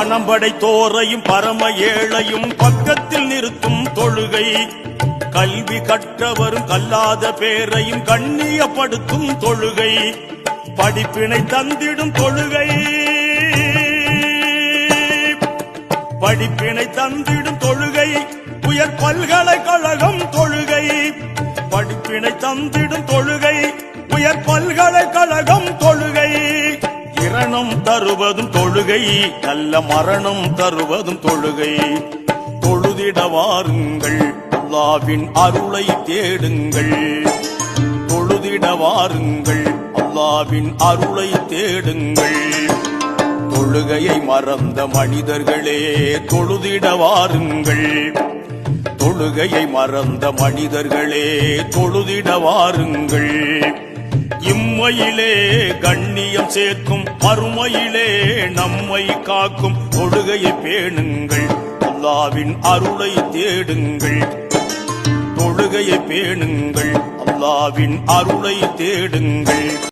பணம் படைத்தோரையும் பரம ஏழையும் பக்கத்தில் நிறுத்தும் தொழுகை. கல்வி கற்றவரும் கல்லாத பேரையும் கண்ணியப்படுத்தும் தொழுகை. படிப்பினை தந்திடும் தொழுகை. படிப்பினை தந்திடும் தொழுகை. உயர் பல்கலைக்கழகம் தொழுகை. படிப்பினை தந்திடும் தொழுகை. உயர் பல்கலை தருவதும் தொழுகை நல்ல மரணம் தருவதும் தொழுகை. தொழுதிட வாருங்கள் அல்லாவின் அருளை தேடுங்கள். தொழுதிட வாருங்கள் அல்லாவின் அருளை தேடுங்கள். தொழுகையை மறந்த மனிதர்களே தொழுதிட வாருங்கள் தொழுகையை மறந்த மனிதர்களே தொழுதிட வாருங்கள் இம்மையிலே கண்ணியம் சேர்க்கும் மறுமையிலே நம்மை காக்கும். தொழுகையை பேணுங்கள் அல்லாவின் அருளை தேடுங்கள். தொழுகையை பேணுங்கள் அல்லாவின் அருளை தேடுங்கள்.